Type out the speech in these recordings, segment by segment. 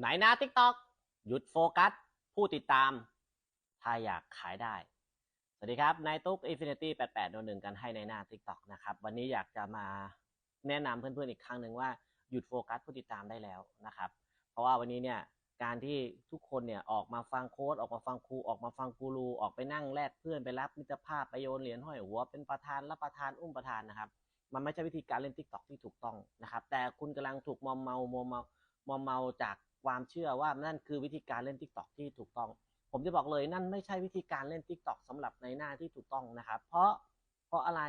ไหนหน้า TikTok หยุดโฟกัส ผู้ติดตาม ถ้าอยากขายได้ สวัสดีครับ นายตุ๊ก Infinity 8811กันให้ในหน้า TikTok นะครับ วันนี้อยากจะมาแนะนำเพื่อนๆอีกครั้งหนึ่งว่าหยุดโฟกัสผู้ติดตามได้แล้วนะครับ เพราะว่าวันนี้เนี่ยการที่ทุกคนเนี่ยออกมาฟังโค้ดออกมาฟังครูออกมาฟังกูรูออกไปนั่งแลกเพื่อนไปรับมิตรภาพไปโยนเหรียญห้อยหัวเป็นประธานรับประธานอุ้มประธานนะครับ มันไม่ใช่วิธีการเล่น TikTok ที่ถูกต้องนะครับ แต่คุณกำลังถูกมอมเมามอมเมามอมเมาจาก ความเชื่อว่านั่นคือวิธีการเล่น TikTok ที่ถูกต้อง ผมจะบอกเลยนั่นไม่ใช่วิธีการเล่น TikTok สำหรับในหน้าที่ถูกต้องนะครับ เพราะเพราะอะไร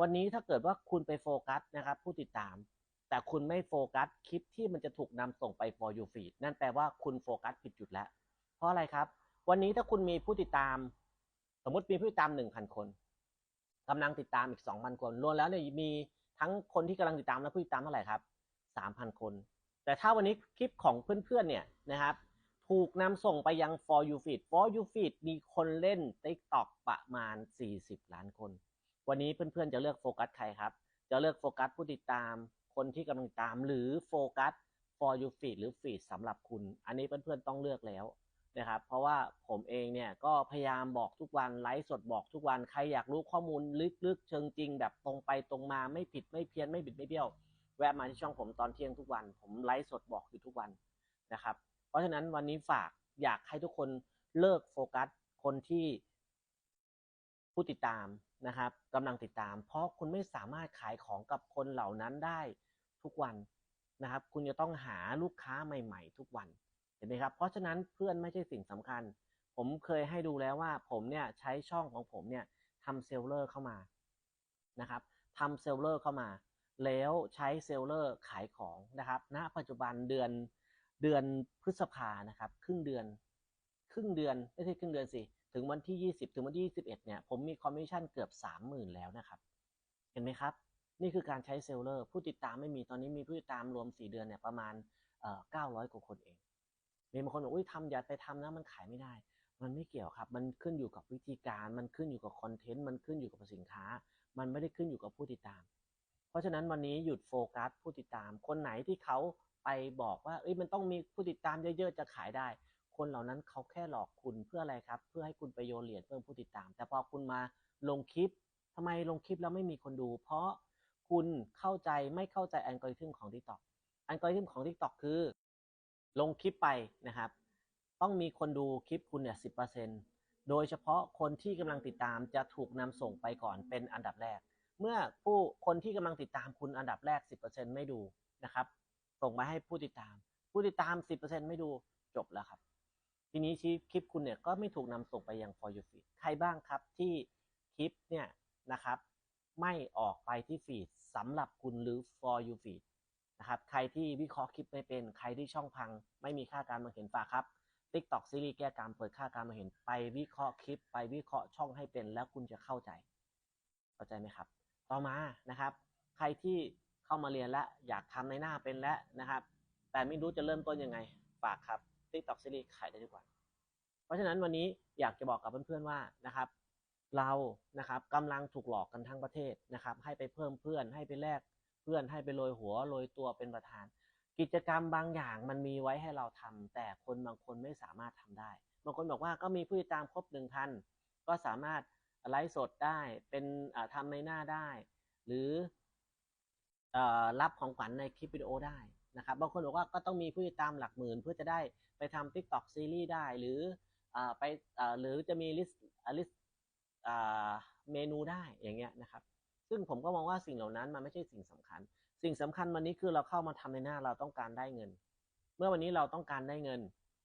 วันนี้ถ้าเกิดว่าคุณไปโฟกัสนะครับ ผู้ติดตาม แต่คุณไม่โฟกัสคลิปที่มันจะถูกนำส่งไป for you feed นั่นแปลว่าคุณโฟกัสผิดจุดแล้ว เพราะอะไรครับ วันนี้ถ้าคุณมีผู้ติดตาม สมมติมีผู้ติดตาม 1,000 คนกำลังติดตามอีก 2,000 คน รวมแล้วเนี่ยมีทั้งคนที่กำลังติดตามและผู้ติดตามเท่าไหร่ครับ 3,000 คน แต่ถ้าวันนี้คลิปของเพื่อนๆเนี่ยนะครับ ถูกนำส่งไปยัง for you feed for you feed มีคนเล่น TikTok ประมาณ 40 ล้านคน วันนี้เพื่อนๆจะเลือกโฟกัสใครครับ จะเลือกโฟกัสผู้ติดตาม คนที่กำลังตามหรือโฟกัส for you feed หรือ feed สำหรับคุณ อันนี้เพื่อนๆต้องเลือกแล้วนะครับ เพราะว่าผมเองเนี่ยก็พยายามบอกทุกวันไลฟ์สดบอกทุกวัน ใครอยากรู้ข้อมูลลึกๆ เชิงจริง แบบตรงไปตรงมาไม่ผิดไม่เพี้ยนไม่บิดไม่เบี้ยว แวะมาที่ช่องผมตอนเที่ยงทุกวัน ผมไลฟ์สดบอกอยู่ทุกวันนะครับ เพราะฉะนั้นวันนี้ฝากอยากให้ทุกคนเลิกโฟกัสคนที่ผู้ติดตามนะครับกำลังติดตาม เพราะคุณไม่สามารถขายของกับคนเหล่านั้นได้ทุกวันนะครับ คุณจะต้องหาลูกค้าใหม่ ๆ ทุกวันเห็นไหมครับ เพราะฉะนั้นเพื่อนไม่ใช่สิ่งสำคัญ ผมเคยให้ดูแล้วว่าผมเนี่ยใช้ช่องของผมเนี่ยทำเซลเลอร์เข้ามานะครับทำเซลเลอร์เข้ามา แล้วใช้เซลเลอร์ขายของนะครับณปัจจุบันเดือนเดือนพฤษภานะครับ ครึ่งเดือน ครึ่งเดือนไม่ใช่ครึ่งเดือนสิถึงวันที่ 20 ถึงวันที่ 21 เนี่ย ผมมีคอมมิชชั่นเกือบ 30,000 แล้วนะครับ เห็นไหมครับ นี่คือการใช้เซลเลอร์ ผู้ติดตามไม่มี ตอนนี้มีผู้ติดตามรวม 4 เดือนเนี่ยประมาณเอ่อ900 กว่าคนเอง มีบางคนบอกอุ้ยทำอย่าไปทำนะ มันขายไม่ได้ มันไม่เกี่ยวครับ มันขึ้นอยู่กับวิธีการ มันขึ้นอยู่กับคอนเทนต์ มันขึ้นอยู่กับสินค้า มันไม่ได้ขึ้นอยู่กับผู้ติดตาม เพราะฉะนั้นวันนี้หยุดโฟกัสผู้ติดตาม คนไหนที่เขาไปบอกว่าเอ้ยมันต้องมีผู้ติดตามเยอะๆจะขายได้ คนเหล่านั้นเขาแค่หลอกคุณเพื่ออะไรครับ เพื่อให้คุณไปโยนเหรียญเพิ่มผู้ติดตาม แต่พอคุณมาลงคลิปทำไมลงคลิปแล้วไม่มีคนดู เพราะคุณเข้าใจไม่เข้าใจอัลกอริทึมของ TikTok อัลกอริทึมของ TikTok คือ ลงคลิปไปนะครับ ต้องมีคนดูคลิปคุณเนี่ยสิโดยเฉพาะคนที่กำลังติดตามจะถูกนำส่งไปก่อนเป็นอันดับแรก เมื่อผู้คนที่กำลังติดตามคุณอันดับแรก 10%ไม่ดูนะครับ ส่งมาให้ผู้ติดตาม ผู้ติดตาม 10%ไม่ดูจบแล้วครับ ทีนี้ชีคลิปคุณเนี่ยก็ไม่ถูกนำส่งไปยัง for you feed ใครบ้างครับที่คลิปเนี่ยนะครับ ไม่ออกไปที่ฟีดสำหรับคุณหรือ for you feed นะครับ ใครที่วิเคราะห์คลิปไม่เป็น ใครที่ช่องพัง ไม่มีค่าการมองเห็นฝากครับ TikTok ซีรีส์แก้การเปิดค่าการมองเห็นไปวิเคราะห์คลิป ไปวิเคราะห์ช่องให้เป็น แล้วคุณจะเข้าใจ เข้าใจไหมครับ ต่อมานะครับ ใครที่เข้ามาเรียนแล้วอยากทำในหน้าเป็นแล้วนะครับ แต่ไม่รู้จะเริ่มต้นยังไงฝากครับ TikTok ซีรีส์ขายได้ทุกวันเพราะฉะนั้นวันนี้อยากจะบอกกับเพื่อนๆว่านะครับ เรานะครับกำลังถูกหลอกกันทั้งประเทศนะครับ ให้ไปเพิ่มเพื่อนให้ไปแลกเพื่อนให้ไปโรยหัวโรยตัวเป็นประธาน กิจกรรมบางอย่างมันมีไว้ให้เราทำแต่คนบางคนไม่สามารถทำได้ บางคนบอกว่าก็มีผู้ติดตามครบหนึ่งพันก็สามารถ ไลฟ์สดได้ เป็นทำในหน้าได้ หรือรับของขวัญในคลิปวิดีโอได้นะครับ บางคนบอกว่าก็ต้องมีผู้ติดตามหลักหมื่น เพื่อจะได้ไปทำ TikTok ซีรีส์ได้ หรือไปหรือจะมีลิสต์ลิสต์เมนูได้อย่างเงี้ยนะครับ ซึ่งผมก็มองว่าสิ่งเหล่านั้นมันไม่ใช่สิ่งสำคัญ สิ่งสำคัญวันนี้คือเราเข้ามาทำในหน้าเราต้องการได้เงิน เมื่อวันนี้เราต้องการได้เงิน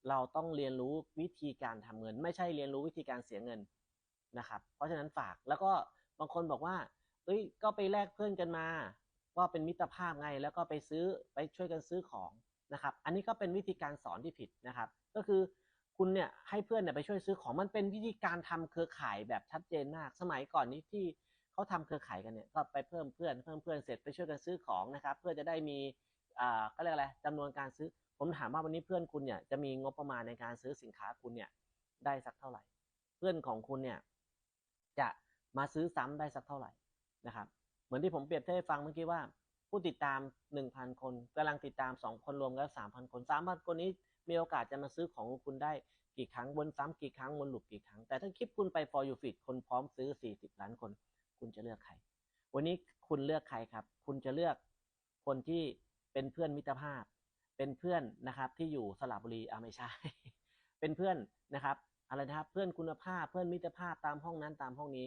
เราต้องเรียนรู้วิธีการทำเงิน ไม่ใช่เรียนรู้วิธีการเสียเงิน นะครับ เพราะฉะนั้นฝากแล้วก็บางคนบอกว่าเอ้ยก็ไปแลกเพื่อนกันมาว่าเป็นมิตรภาพไง แล้วก็ไปซื้อไปช่วยกันซื้อของนะครับ อันนี้ก็เป็นวิธีการสอนที่ผิดนะครับ ก็คือคุณเนี่ยให้เพื่อนเนี่ยไปช่วยซื้อของมันเป็นวิธีการทำเครือข่ายแบบชัดเจนมาก สมัยก่อนนี้ที่เขาทำเครือข่ายกันเนี่ยก็ไปเพิ่มเพื่อนเพิ่มเพื่อนเสร็จไปช่วยกันซื้อของนะครับ เพื่อจะได้มีอ่าก็เรียกอะไรจำนวนการซื้อ ผมถามว่าวันนี้เพื่อนคุณเนี่ยจะมีงบประมาณในการซื้อสินค้าคุณเนี่ยได้สักเท่าไหร่ เพื่อนของคุณเนี่ย จะมาซื้อซ้ำได้สักเท่าไหร่นะครับ เหมือนที่ผมเปรียบเทียบให้ฟังเมื่อกี้ว่า ผู้ติดตาม 1,000 คนกำลังติดตาม 2 คนรวมแล้ว3,000 คน 3,000 คนนี้มีโอกาสจะมาซื้อของคุณได้กี่ครั้งวนซ้ำกี่ครั้งวนหลูปกี่ครั้ง แต่ถ้าคลิปคุณไป for you feed คนพร้อมซื้อ 40 ล้านคน คุณจะเลือกใคร วันนี้คุณเลือกใครครับ คุณจะเลือกคนที่เป็นเพื่อนมิตรภาพ เป็นเพื่อนนะครับที่อยู่สระบุรีอ่าไม่ใช่ เป็นเพื่อนนะครับ อะไรนะครับ เพื่อนคุณภาพเพื่อนมิตรภาพตามห้องนั้นตามห้องนี้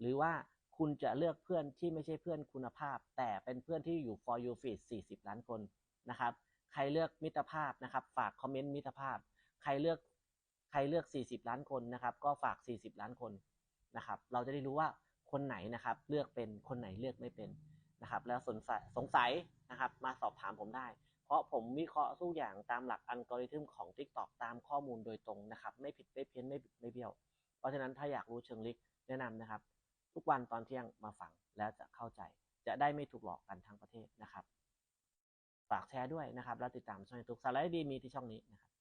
หรือว่าคุณจะเลือกเพื่อนที่ไม่ใช่เพื่อนคุณภาพ แต่เป็นเพื่อนที่อยู่ for you feed 40 ล้านคนนะครับ ใครเลือกมิตรภาพนะครับ ฝากคอมเมนต์มิตรภาพ ใครเลือกใครเลือก 40 ล้านคนนะครับ ก็ฝาก 40 ล้านคนนะครับ เราจะได้รู้ว่าคนไหนนะครับ เลือกเป็นคนไหนเลือกไม่เป็นนะครับ แล้วสงสัยสงสัยนะครับ มาสอบถามผมได้ เพราะผมวิเคราะห์ทุกอย่างตามหลักอัลกอริทึมของ TikTok ตามข้อมูลโดยตรงนะครับ ไม่ผิดไม่เพี้ยนไม่ไม่เบี้ยว เพราะฉะนั้นถ้าอยากรู้เชิงลึกแนะนำนะครับ ทุกวันตอนเที่ยงมาฟังแล้วจะเข้าใจ จะได้ไม่ถูกหลอกกันทั้งประเทศนะครับ ฝากแชร์ด้วยนะครับ แล้วติดตามช่องยูทูบสาระดีมีที่ช่องนี้นะครับ